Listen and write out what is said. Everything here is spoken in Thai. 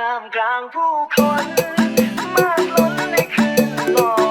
ท่ามกลางผู้คนมากล้นในคืนลอย